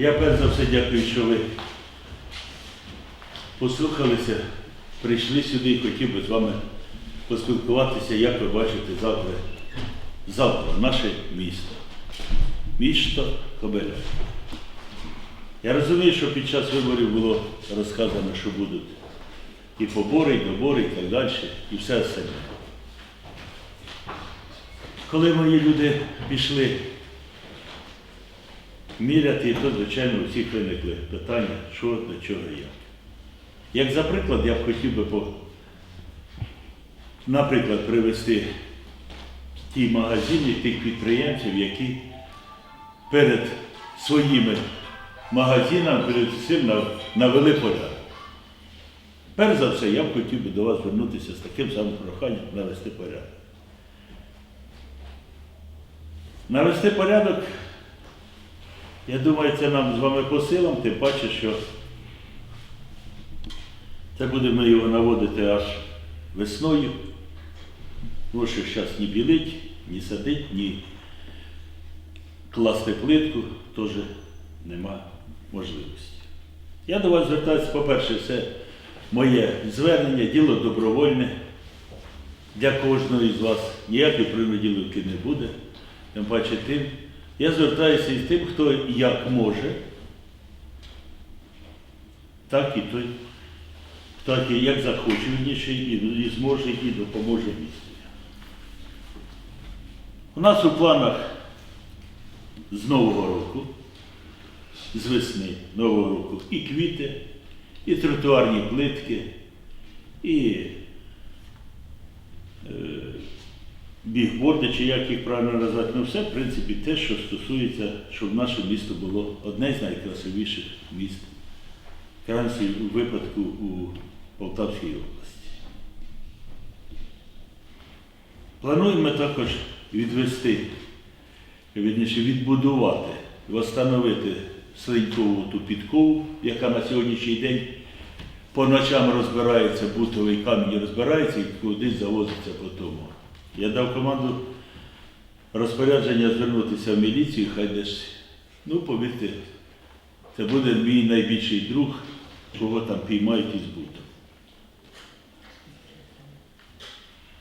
Я перш за все дякую, що ви послухалися, прийшли сюди і хотів би з вами поспілкуватися, як ви бачите завтра, завтра наше місто. Місто Кобеля. Я розумію, що під час виборів було розказано, що будуть і побори, і добори, і так далі, і все остальне. Коли мої люди пішли міряти, і то, звичайно, у всіх виникли питання, що до чого і як. Як за приклад, я б хотів би, по, наприклад, привести ті магазини, тих підприємців, які перед своїми магазинами, перед цим навели порядок. Перш за все, я б хотів би до вас звернутися з таким самим проханням навести порядок. Навести порядок, я думаю, це нам з вами по силам, тим паче, що це будемо його наводити аж весною. Тому що зараз ні білить, ні садить, ні класти плитку теж нема можливості. Я до вас звертаюся, по-перше, це моє звернення, діло добровольне. Для кожного із вас ніякої принуділівки не буде. Тим паче тим. Я звертаюся із тим, хто як може, так і той, так як захоче вірніше, і, зможе, і допоможе місту. У нас у планах з Нового року, з весни Нового року і квіти, і тротуарні плитки, і е, бігборди, чи як їх правильно назвати, ну все, в принципі, те, що стосується, щоб наше місто було одне з найкрасивіших міст, в крайньому випадку у Полтавській області. Плануємо також відвести, вірніше, відбудувати, встановити слинькову ту підкову, яка на сьогоднішній день по ночам розбирається, бутовий камінь розбирається і кудись завозиться по тому. Я дав команду розпорядження звернутися в міліцію, хай десь, ну, повірте, це буде мій найбільший друг, кого там піймають із бутом.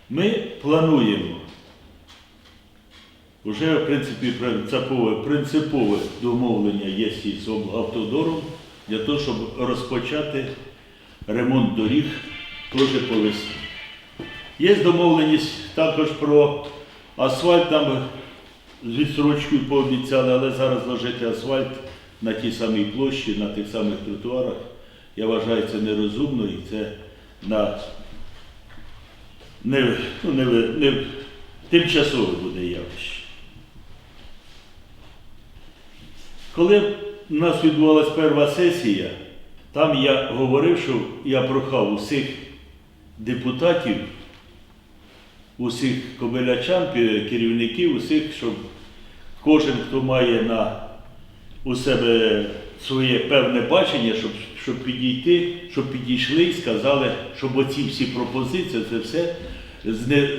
Ми плануємо Уже, в принципі, принципове, принципове домовлення є із автодором для того, щоб розпочати ремонт доріг теж по. Є домовленість також про асфальт, там з відсрочкою пообіцяли, але зараз ложити асфальт на тій самій площі, на тих самих тротуарах, я вважаю, це нерозумно і це на не, ну, не, не, тимчасове буде явище. Коли у нас відбувалася перша сесія, там я говорив, що я прохав усіх депутатів, усіх кобилячан, керівників, усіх, щоб кожен, хто має на у себе своє певне бачення, щоб, щоб підійти, щоб підійшли і сказали, щоб оці всі пропозиції, це все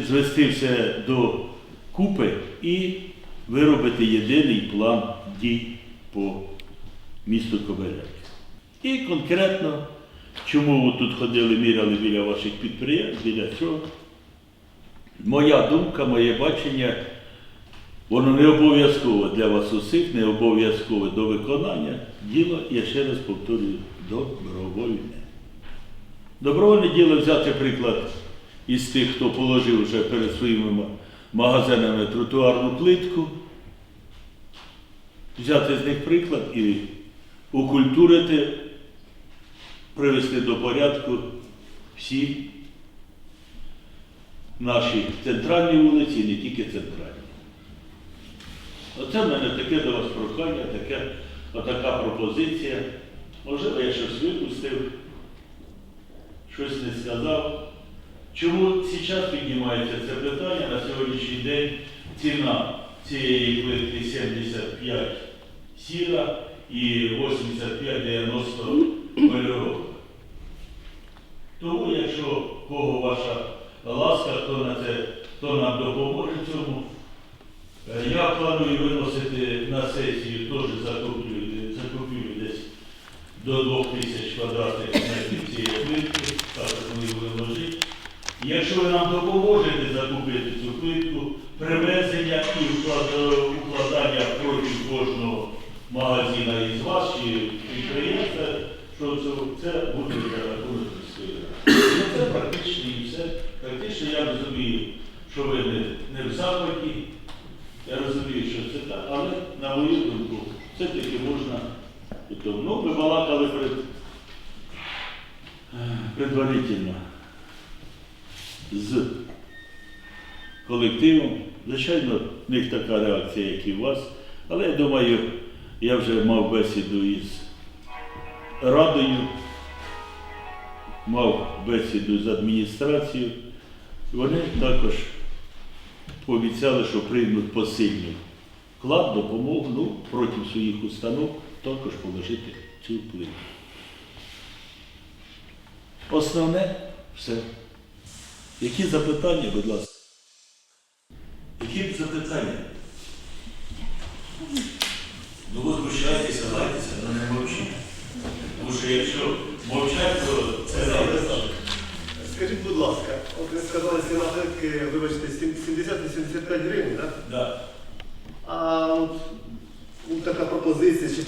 звести все до купи і виробити єдиний план дій по місту Кобиляк. І конкретно, чому ви тут ходили, міряли біля ваших підприємств, біля цього. Моя думка, моє бачення, воно не обов'язково для вас усіх, не обов'язкове до виконання. Діло, я ще раз повторюю, добровольне. Добровольне діло взяти приклад із тих, хто положив вже перед своїми магазинами тротуарну плитку, взяти з них приклад і укультурити, привести до порядку всі наші центральні вулиці, не тільки центральні. Оце в мене таке до вас прохання, таке, отака пропозиція. Можливо, я щось випустив, щось не сказав. Чому зараз піднімається це питання на сьогоднішній день ціна цієї плитки 75 сіра і 85-90 кольорова. Тому, якщо кого ваша ласка, хто на це, хто нам допоможе цьому, е, я планую виносити на сесію теж закуплю, закуплю до 2000 квадратних метрів цієї плитки, так ми будемо жити. Якщо ви нам допоможете закупити цю плитку, привезення і укладання проти кожного магазина із вас чи підприємства, що це, буде рахунок міської ради. Ну, Це практично і все. Практично я розумію, що ви не, не в захваті. Я розумію, що це так, але на мою думку, все-таки можна. і то. Ну, ми балакали пред, е, предварительно з колективом. Звичайно, в них така реакція, як і у вас. Але я думаю, я вже мав бесіду із радою, мав бесіду з адміністрацією. Вони також пообіцяли, що приймуть посильний вклад, допомогу ну, проти своїх установ також положити цю плиту. Основне все. Які запитання, будь ласка? Які б запитання? Ну, возмущайтеся, лайтеся, але не мовчіть. Тому що якщо мовчать, то це не Скажіть, будь ласка, от ви сказали, ціна плитки, вибачте, 70-85 гривень, так? Да. А от ну, така пропозиція чи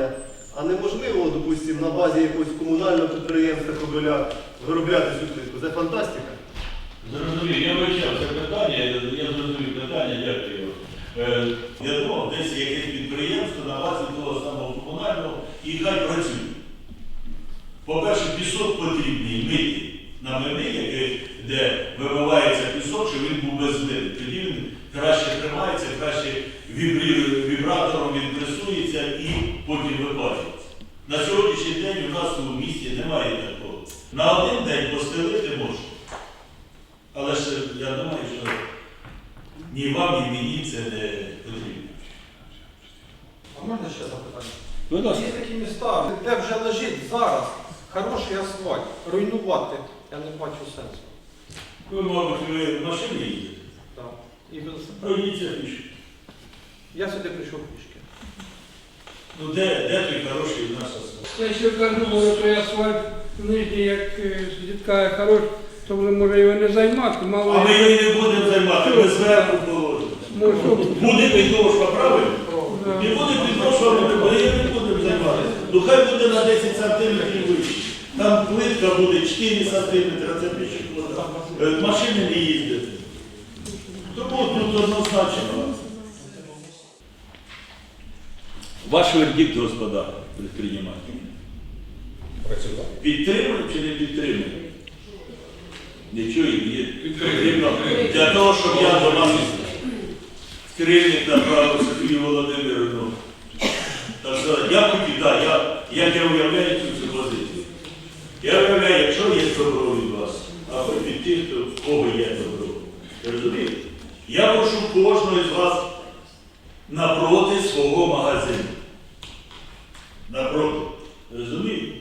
побажання, а неможливо, допустимо, на базі якогось комунального підприємства виробляти, виробляти цю плитку? Це фантастика. Зрозумів, я вивчав це питання, я, зрозумів питання, дякую. Е, я думав, десь якесь підприємство на базі того самого комунального і хай працює. По-перше, пісок потрібний мити на мини, де вимивається пісок, щоб він був без мити. Тоді він краще тримається, краще вібратором він пресується і потім виплачується. На сьогоднішній день у нас у місті немає такого. На один день постелити можна. Але ж я думаю, що ні вам, ні мені це не потрібно. А можна ще запитання? Будь ласка. Є такі міста, де вже лежить зараз хороший асфальт. Руйнувати я не бачу сенсу. Ви, мабуть, ви в машині їдете. Так. І велосипед. Пройдіться пішки. Я сюди прийшов пішки. Ну де, де той хороший наш асфальт? Якщо кажемо, той асфальт нижній, як е, зіткає хорош, то вже може його не займати, мало А ми його не будемо займати, ми зверху положимо. Буде підошва, правильно? Не буде підошва, ми будемо, не будемо займати. Ну хай буде на 10 сантиметрів вище. Там плитка буде 4 сантиметри, це пішохідна. Е, Машини не їздять. Тому тут однозначно. Ваш вердикт, господа предприниматели. Підтримуємо чи не підтримуємо? Нічого є. Потрібно для того, щоб я до вас керівник направив Софію Володимирівну. Так сказати, я хотів, так, я, як я уявляю цю цю позицію. Я уявляю, якщо є добро від вас, а хоч від тих, хто в кого є добро. Розумієте? Я прошу кожного з вас напроти свого магазину. Напроти. Розумієте?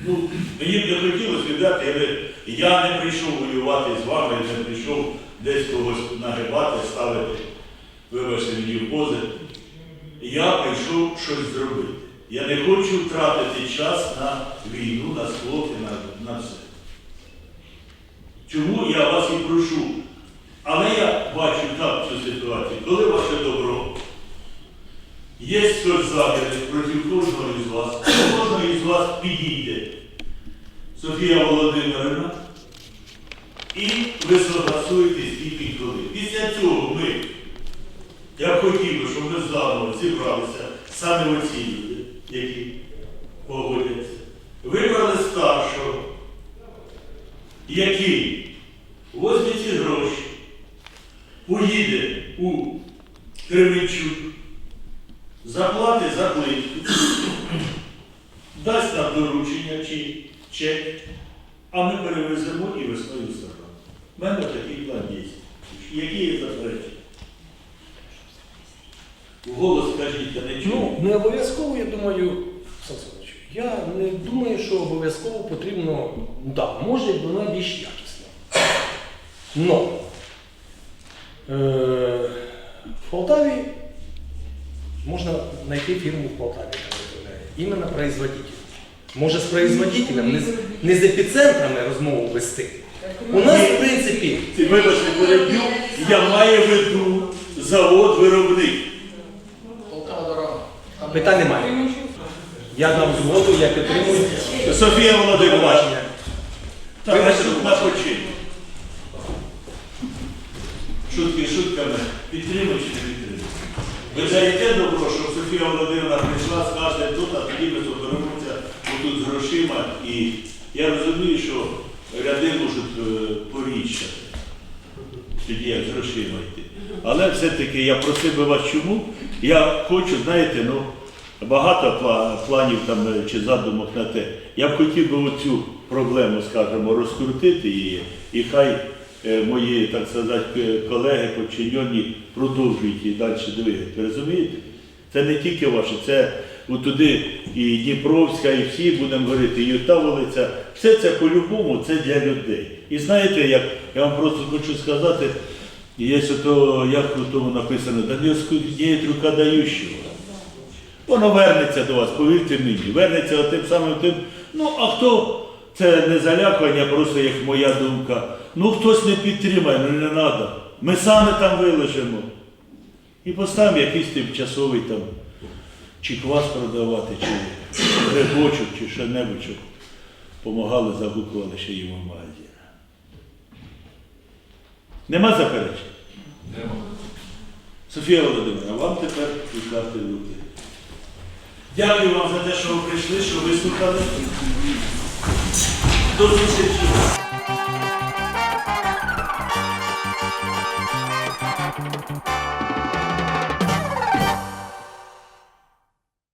Ну, мені б не хотілося віддати, але я не прийшов воювати з вами, не прийшов десь когось нагибати, ставити, вибачте мені в пози. Я прийшов щось зробити. Я не хочу втратити час на війну, на склоки, на, на все. Чому я вас і прошу? Але я бачу так цю ситуацію, коли Є захист проти кожного із вас, кожного із вас підійде. Софія Володимирівна, і ви согласуєтесь скільки коли. Після цього ми, я хотів, би, щоб ми заново зібралися саме оці люди, які погодяться, вибрали старшого, який возьме ці гроші, поїде у Кременчук, заплати за плитку, дасть нам доручення чи чек, а ми перевеземо і весною сторону. У мене такий план є. Які є заперечення? Голос кажіть, я не чую. Ну, не обов'язково, я думаю, Олександрович, я не думаю, що обов'язково потрібно, да, може вона більш якісна. Но е, в Полтаві можна знайти фірму в Полтаві, яка виготовляє іменно производитель. Може з производителем, не з, не з епіцентрами розмову вести. У нас, в принципі, Ти вибачте, переб'ю, я маю в виду завод виробник. питань немає. Я дам згоду, я підтримую. Софія Володимирівна. Побачення. Так, значить, на початку. Шутки шутками. Підтримуєш чи не підтримуєш? Ви даєте добро, щоб Софія Володимирівна прийшла, скаже тут, а тоді ми зберемося отут з грошима. І я розумію, що ряди можуть е, поріччати. Тоді як з грошима йти. Але все-таки я просив би вас чому? Я хочу, знаєте, ну, багато планів там е, чи задумок на те. Я б хотів би оцю проблему, скажімо, розкрутити її, і хай е, мої, так сказати, колеги подчинені продовжують її далі двигати. Розумієте? Це не тільки ваше, це туди і Дніпровська, і всі будемо говорити, і та вулиця. Все це по-любому, це для людей. І знаєте, як я вам просто хочу сказати, є ото, як у тому написано, да не є рука даючого. Воно вернеться до вас, повірте мені, вернеться тим самим тим. Ну, а хто це не залякування, просто як моя думка. Ну хтось не підтримає, ну не треба. Ми самі там вилежимо. І поставимо якийсь тимчасовий там, чи квас продавати, чи грибочок, чи що-небудь, щоб помагали, загукували ще їм у магазин. Нема заперечень? Нема. Софія Володимирівна, вам тепер віддати руки. Дякую вам за те, що ви прийшли, що вислухали. До зустрічі.